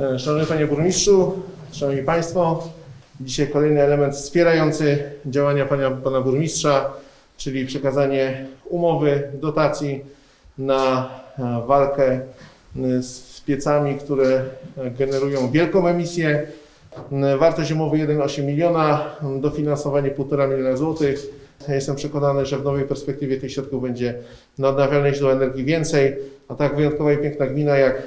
E, Szanowny Panie Burmistrzu, Szanowni Państwo, dzisiaj kolejny element wspierający działania Pana, Pana Burmistrza, czyli przekazanie umowy, dotacji na e, walkę e, z piecami, które generują wielką emisję. Wartość umowy 1,8 miliona, dofinansowanie 1,5 miliona złotych. Jestem przekonany, że w nowej perspektywie tych środków będzie na odnawialne źródła energii więcej, a tak wyjątkowa i piękna gmina jak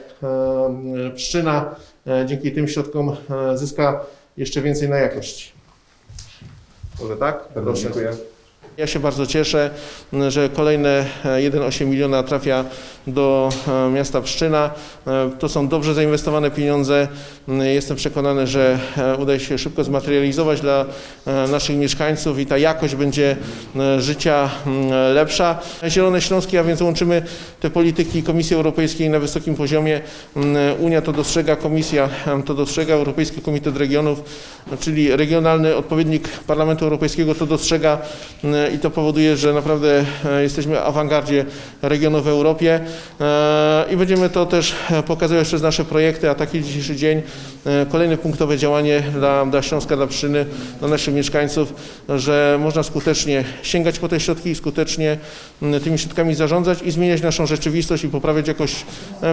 Pszczyna e, dzięki tym środkom e, zyska jeszcze więcej na jakości. Może tak? Proszę. Ja się bardzo cieszę, że kolejne e, 1,8 miliona trafia do e, miasta Pszczyna. E, To są dobrze zainwestowane pieniądze. M, Jestem przekonany, że e, uda się szybko zmaterializować dla e, naszych mieszkańców i ta jakość będzie e, życia m, lepsza. Zielone Śląskie, a więc łączymy te polityki Komisji Europejskiej na wysokim poziomie. M, Unia to dostrzega, Komisja to dostrzega, Europejski Komitet Regionów, czyli regionalny odpowiednik Parlamentu Europejskiego to dostrzega i to powoduje, że naprawdę e, jesteśmy w awangardzie regionu w Europie E, i będziemy to też e, pokazywać przez nasze projekty, a taki dzisiejszy dzień, kolejne punktowe działanie dla, dla Śląska, dla Pszczyny, dla naszych mieszkańców, że można skutecznie sięgać po te środki i skutecznie tymi środkami zarządzać i zmieniać naszą rzeczywistość i poprawiać jakość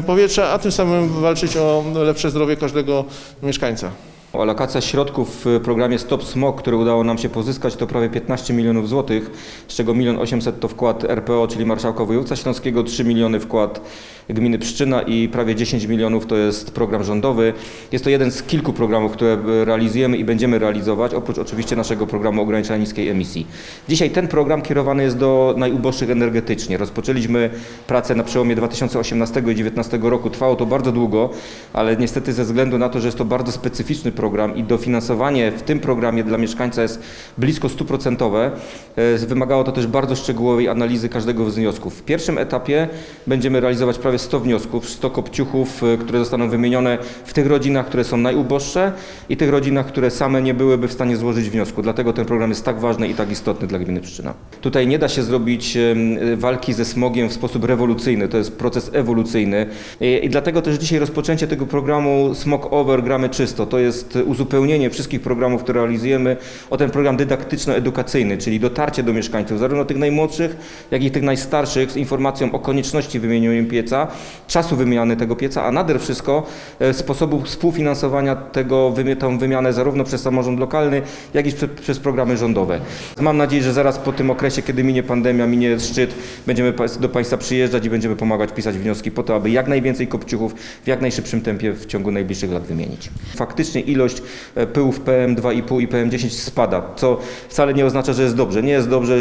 powietrza, a tym samym walczyć o lepsze zdrowie każdego mieszkańca. Alokacja środków w programie Stop Smog, który udało nam się pozyskać, to prawie 15 milionów złotych, z czego 1 800 to wkład RPO, czyli Marszałka Województwa Śląskiego, 3 miliony wkład gminy Pszczyna i prawie 10 milionów to jest program rządowy. Jest to jeden z kilku programów, które realizujemy i będziemy realizować, oprócz oczywiście naszego programu ograniczenia niskiej emisji. Dzisiaj ten program kierowany jest do najuboższych energetycznie. Rozpoczęliśmy pracę na przełomie 2018 i 2019 roku. Trwało to bardzo długo, ale niestety ze względu na to, że jest to bardzo specyficzny program i dofinansowanie w tym programie dla mieszkańca jest blisko 100%, e, wymagało to też bardzo szczegółowej analizy każdego z wniosków. W pierwszym etapie będziemy realizować prawie 100 wniosków, 100 kopciuchów, e, które zostaną wymienione w tych rodzinach, które są najuboższe i tych rodzinach, które same nie byłyby w stanie złożyć wniosku. Dlatego ten program jest tak ważny i tak istotny dla gminy Pszczyna. Tutaj nie da się zrobić walki ze smogiem w sposób rewolucyjny, to jest proces ewolucyjny i, i dlatego też dzisiaj rozpoczęcie tego programu Smog Over Gramy Czysto to jest uzupełnienie wszystkich programów, które realizujemy o ten program dydaktyczno-edukacyjny, czyli dotarcie do mieszkańców, zarówno tych najmłodszych, jak i tych najstarszych z informacją o konieczności wymienienia pieca, czasu wymiany tego pieca, a nader wszystko e, sposobu współfinansowania tego, tą wymianę zarówno przez samorząd lokalny, jak i prze, przez programy rządowe. Mam nadzieję, że zaraz po tym okresie, kiedy minie pandemia, minie szczyt, będziemy do Państwa przyjeżdżać i będziemy pomagać pisać wnioski po to, aby jak najwięcej kopciuchów w jak najszybszym tempie w ciągu najbliższych lat wymienić. Faktycznie ilość e, pyłów PM2,5 i PM10 spada, co wcale nie oznacza, że jest dobrze. Nie jest dobrze. e,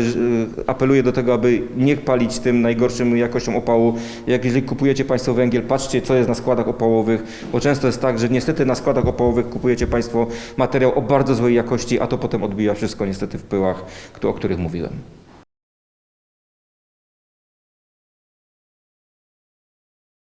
Apeluję do tego, aby nie palić tym najgorszą jakością opału. Jak jeżeli kupujecie Państwo węgiel, patrzcie, co jest na składach opałowych, bo często jest tak, że niestety na składach opałowych kupujecie Państwo materiał o bardzo złej jakości, a to potem odbija wszystko niestety w pyłach, o których mówiłem.